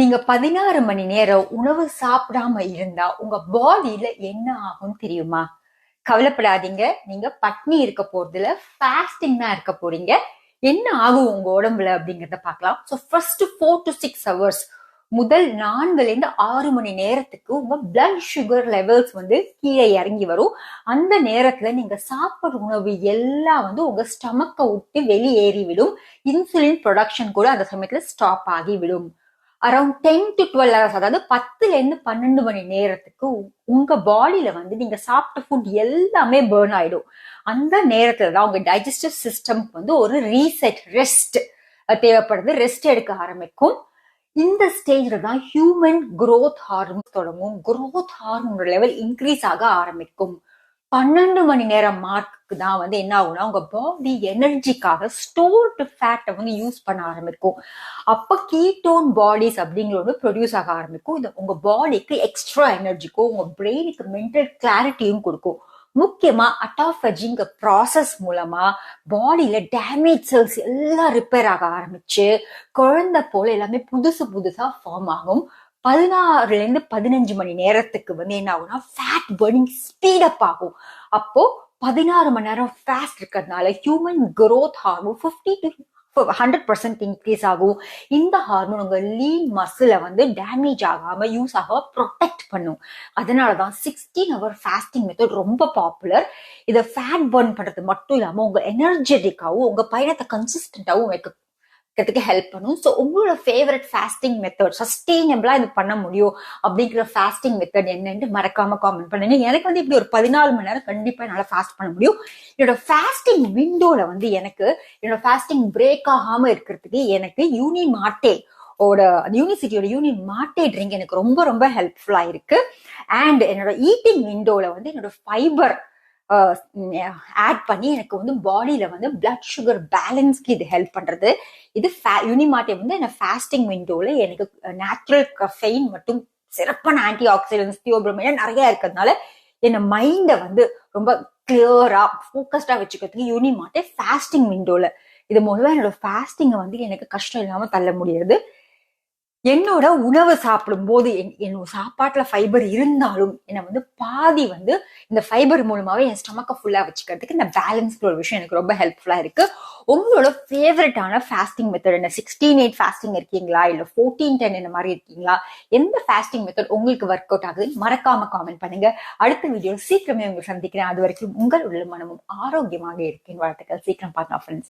நீங்க பதினாறு மணி நேரம் உணவு சாப்பிடாம இருந்தா உங்க பாடியில என்ன ஆகும் தெரியுமா? கவலைப்படாதீங்க. நீங்க பட்னி இருக்க போறதுல ஃபாஸ்டிங் தான் இருக்க போறீங்க. என்ன ஆகும் உங்க உடம்புல அப்படிங்கறத பார்க்கலாம். So first four to six hours முதல் நான்குல இருந்து ஆறு மணி நேரத்துக்கு உங்க பிளட் சுகர் லெவல்ஸ் வந்து கீழே இறங்கி வரும். அந்த நேரத்துல நீங்க சாப்பிடுற உணவு எல்லாம் வந்து உங்க ஸ்டமக்கை விட்டு வெளியேறி விடும் இன்சுலின் ப்ரொடக்ஷன் கூட அந்த சமயத்துல ஸ்டாப் ஆகி விடும் around ten to twelve hours அதாவது பத்துல இருந்து பன்னெண்டு மணி நேரத்துக்கு உங்க பாடியில வந்து நீங்க சாப்பிட்ட ஃபுட் எல்லாமே பேர்ன் ஆயிடும். அந்த நேரத்துல தான் உங்க டைஜஸ்டிவ் சிஸ்டம்க்கு வந்து ஒரு ரீசெட் ரெஸ்ட் தேவைப்படுது. ரெஸ்ட் எடுக்க ஆரம்பிக்கும். இந்த ஸ்டேஜ்ல தான் ஹியூமன் குரோத் ஹார்மோன் தொடங்கும். குரோத் ஹார்மோனோட லெவல் இன்க்ரீஸ் ஆக ஆரம்பிக்கும். பன்னெண்டு மணி நேரம் மார்க்கு தான் வந்து என்ன ஆகும்னா உங்க பாடி எனர்ஜிக்காக ஸ்டோர்டு ஃபேட்டை வந்து யூஸ் பண்ண ஆரம்பிக்கும். அப்ப கீட்டோன் பாடிஸ் அப்படிங்கிறது ப்ரொடியூஸ் ஆக ஆரம்பிக்கும். இது உங்க பாடிக்கு எக்ஸ்ட்ரா எனர்ஜிக்கும் உங்க பிரெயினுக்கு மென்டல் கிளாரிட்டியும் கொடுக்கும். முக்கியமா அட்டாஃபஜிங்க ப்ராசஸ் மூலமா பாடியில டேமேஜ் செல்ஸ் எல்லாம் ரிப்பேர் ஆக ஆரம்பிச்சு குழந்தை போல எல்லாமே புதுசு புதுசா ஃபார்ம் ஆகும். பதினாறுலேருந்து பதினஞ்சு மணி நேரத்துக்கு வந்து என்ன ஆகும்னா ஃபேட் பர்னிங் ஸ்பீடப் ஆகும். அப்போ பதினாறு மணி நேரம் ஃபேஸ்ட் இருக்கிறதுனால ஹியூமன் க்ரோத் ஆகும் fifty to hundred percent increase ஆகும். இந்த ஹார்மோன் உங்க லீன் மசில வந்து டேமேஜ் ஆகாம யூஸ் ஆகாம ப்ரொடெக்ட் பண்ணும். அதனால தான் சிக்ஸ்டீன் ஹவர் ஃபாஸ்டிங் மெத்தட் ரொம்ப பாப்புலர் இதை ஃபேட் பர்ன் பண்றது மட்டும் இல்லாம உங்க எனர்ஜெட்டிக்காவும் உங்க பயணத்தை கன்சிஸ்டன்டாவும் வைக்க இருக்கிறதுக்கு ஹெல்ப் பண்ணும். ஸோ உங்களோட ஃபேவரட் ஃபாஸ்டிங் மெத்தட் சஸ்டெயினபிளா இது பண்ண முடியும் அப்படிங்கிற ஃபாஸ்டிங் மெத்தட் என்னன்னு மறக்காம காமெண்ட் பண்ணுங்க. எனக்கு வந்து இப்படி ஒரு பதினாலு மணி நேரம் கண்டிப்பா என்னால ஃபாஸ்ட் பண்ண முடியும். என்னோட ஃபாஸ்டிங் விண்டோல வந்து எனக்கு என்னோட ஃபாஸ்டிங் பிரேக் ஆகாம இருக்கிறதுக்கு எனக்கு யூனி மாட்டே ஓட யூனிவர்சிட்டியோட யூனியன் மாட்டே ட்ரிங்க் எனக்கு ரொம்ப ரொம்ப ஹெல்ப்ஃபுல்லாக இருக்கு. அண்ட் என்னோட ஈட்டிங் விண்டோவில் வந்து என்னோட ஃபைபர் ஆட் பண்ணி எனக்கு வந்து பாடியில வந்து பிளட் சுகர் பேலன்ஸ்க்கு இது ஹெல்ப் பண்றது. இது யூனிமாட்டே வந்து என்ன ஃபாஸ்டிங் விண்டோல எனக்கு நேச்சுரல் கஃபைன் மற்றும் சிறப்பான ஆன்டி ஆக்சிடென்ட்ஸ் தியோபிரமைன் நிறைய இருக்கிறதுனால என்னை மைண்டை வந்து ரொம்ப கிளியரா ஃபோக்கஸ்டா வச்சுக்கிறதுக்கு யூனிமாட்டே ஃபாஸ்டிங் விண்டோல இது மூலமா என்னோட ஃபாஸ்டிங்கை வந்து எனக்கு கஷ்டம் இல்லாம தள்ள முடியாது. என்னோட உணவு சாப்பிடும் போது என்னோட சாப்பாட்டுல ஃபைபர் இருந்தாலும் என்னை வந்து பாதி வந்து இந்த ஃபைபர் மூலமாவே என் ஸ்டமக்கை ஃபுல்லா வச்சுக்கிறதுக்கு இந்த பேலன்ஸ் ஒரு விஷயம் எனக்கு ரொம்ப ஹெல்ப்ஃபுல்லா இருக்கு. உங்களோட ஃபேவரட்டான ஃபாஸ்டிங் மெத்தட் என்ன? சிக்ஸ்டீன் எயிட் ஃபாஸ்டிங் இருக்கீங்களா? இல்ல ஃபோர்டீன் டென் இந்த மாதிரி இருக்கீங்களா? எந்த ஃபாஸ்டிங் மெத்தட் உங்களுக்கு ஒர்க் அவுட் ஆகுது மறக்காம காமெண்ட் பண்ணுங்க. அடுத்த வீடியோ சீக்கிரமே உங்களை சந்திக்கிறேன். அது வரைக்கும் உங்கள் உள்ள மனமும் ஆரோக்கியமாக இருக்கேன் வாழ்த்துக்கள். சீக்கிரம் பார்க்கலாம் ஃப்ரெண்ட்ஸ்